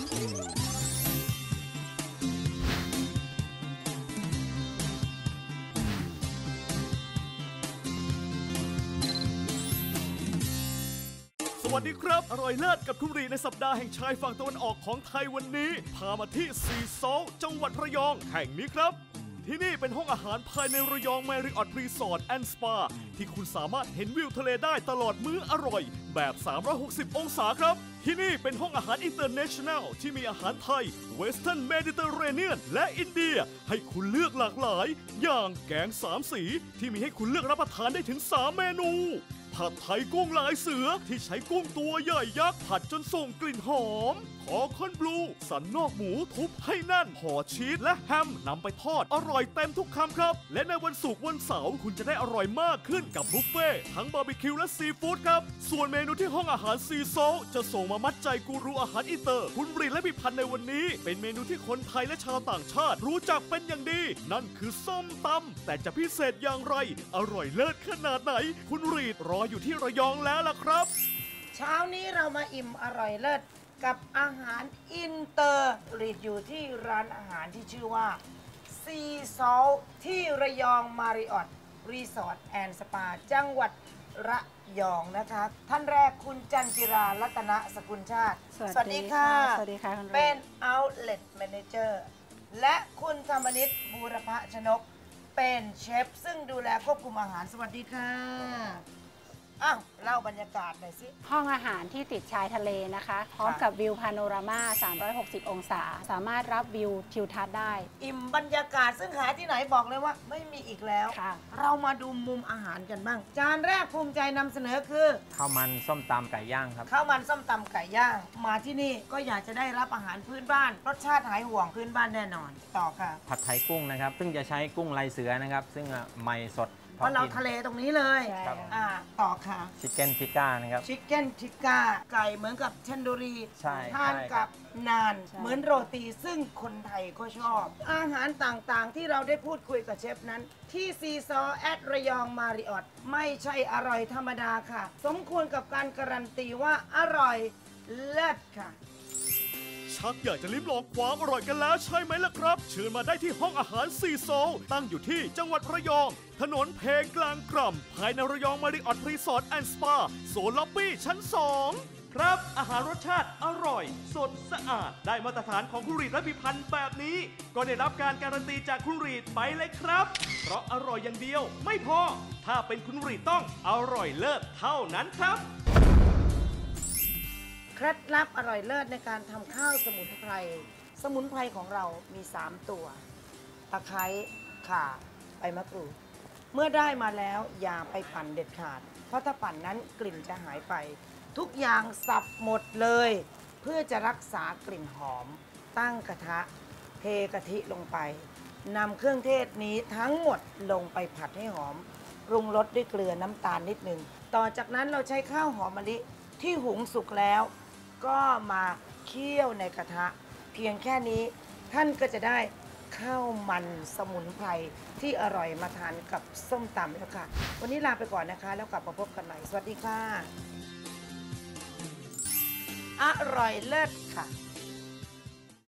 สวัสดีครับ อร่อยเลิศกับคุณรีในสัปดาห์แห่งชายฝั่งตะวันออกของไทยวันนี้ พามาที่สีโซจังหวัดระยอง แห่งนี้ครับ ที่นี่เป็นห้องอาหารภายในระยองแมริออทรีสอร์ทแอนด์สปาที่คุณสามารถเห็นวิวทะเลได้ตลอดมื้ออร่อย แบบ 360 องศาครับ ที่นี่เป็นห้องอาหารอินเตอร์เนชั่นแนลที่มีอาหารไทย เวสเทิร์นเมดิเตอร์เรเนียน และอินเดีย ให้คุณเลือกหลากหลาย อย่างแกงสามสี ที่มีให้คุณเลือกรับประทานได้ถึง 3 เมนูผัดไทยกุ้งลายเสือที่ใช้กุ้งตัวใหญ่ยักษ์ผัดจนส่งกลิ่นหอมขอคอนบลู สันนอกหมูทุบให้แน่นห่อชีสและแฮมนำไปทอดอร่อยเต็มทุกคำครับ และในวันศุกร์วันเสาร์คุณจะได้อร่อยมากขึ้นกับบุฟเฟ่ต์ทั้งบาร์บีคิวและซีฟู้ดครับ ส่วนเมนูที่ห้องอาหารซีโซจะส่งมามัดใจกูรูอาหารอิเตอร์ คุณบรีและพิพันธ์ในวันนี้ เป็นเมนูที่คนไทยและชาวต่างชาติ รู้จักเป็นอย่างดี นั่นคือส้มตำแต่จะพิเศษอย่างไร อร่อยเลิศขนาดไหน คุณรีดรออยู่ที่ระยองแล้วล่ะครับ เช้านี้เรามาอิ่มอร่อยเลิศ กับอาหารอินเตอร์รีดอยู่ที่ร้านอาหารที่ชื่อว่าซีซอลที่ระยองมาริออทรีสอร์ทแอนด์สปา จังหวัดระยองนะคะ ท่านแรกคุณจันจิรารัตนสกุลชาติ สวัสดีค่ะ สวัสดีค่ะคุณเป็น Outlet Manager และคุณธรรมนิตบูรพชนก เป็นเชฟซึ่งดูแลควบคุมอาหารสวัสดีค่ะ อ้าวเล่าบรรยากาศหน่อยสิ ห้องอาหารที่ติดชายทะเลนะคะ พร้อมกับวิวพาโนรามา 360 องศา สามารถรับวิวทิวทัศน์ได้ อิ่มบรรยากาศซึ่งหาที่ไหนบอกเลยว่า ไม่มีอีกแล้วค่ะเรามาดูมุมอาหารกันบ้าง จานแรกภูมิใจนำเสนอคือข้าวมันส้มตำไก่ย่างครับข้าวมันส้มตำไก่ย่าง มาที่นี่ก็อยากจะได้รับอาหารพื้นบ้าน รสชาติหายห่วงพื้นบ้านแน่นอน ต่อค่ะ ผัดไทยกุ้งนะครับ ซึ่งจะใช้กุ้งลายเสือนะครับ ซึ่งอะใหม่สด เพราะเราทะเลตรงนี้เลยใช่ครับ อ่าต่อค่ะชิคเก้นทิก้านะครับ ชิคเก้นทิกก้าไก่เหมือนกับเทนดูรีใช่ทานใช่ครักับบนานใช่เหมือนโรตีซึ่งคนไทยก็ชอบ อาหารต่างๆ ที่เราได้พูดคุยกับเชฟนั้น ที่ซีซอแอดระยองมาริออตไม่ใช่อร่อยธรรมดาค่ะ สมควรกับการการันตีว่าอร่อยเลิศค่ะ ชักอยากจะลิ้มลองความอร่อยกันแล้วใช่ไหมล่ะครับ เชิญมาได้ที่ห้องอาหารซีโซลตั้งอยู่ที่จังหวัดระยอง ถนนเพลงกลางกล่ำภายในระยองมาริออทรีสอร์ทแอนด์สปาโซนล็อบบี้ชั้น 2 ครับ อาหารรสชาติอร่อย สดสะอาด ได้มาตรฐานของคุณรีดและพิพันธ์แบบนี้ ก็ได้รับการการันตีจากคุณรีดไปเลยครับ เพราะอร่อยอย่างเดียว ไม่พอ ถ้าเป็นคุณรีดต้องอร่อยเลิศเท่านั้นครับ เคล็ดลับอร่อยเลิศในการทำข้าวสมุนไพร สมุนไพรของเรามี 3 ตัว ตะไคร้ข่าใบมะกรูด เมื่อได้มาแล้วอย่าไปปั่นเด็ดขาด เพราะถ้าปั่นนั้นกลิ่นจะหายไป ทุกอย่างสับหมดเลย เพื่อจะรักษากลิ่นหอม ตั้งกระทะ เทกะทิลงไปนำเครื่องเทศนี้ทั้งหมดลงไปผัดให้หอมปรุงรสด้วยเกลือน้ำตาลนิดนึงต่อจากนั้นเราใช้ข้าวหอมมะลิที่หุงสุกแล้ว ก็มาเคี่ยวในกระทะ เพียงแค่นี้ท่านก็จะได้ข้าวมันสมุนไพรที่อร่อยมาทานกับส้มตำแล้วค่ะ วันนี้ลาไปก่อนนะคะ แล้วกลับมาพบกันใหม่ สวัสดีค่ะ อร่อยเลิศค่ะ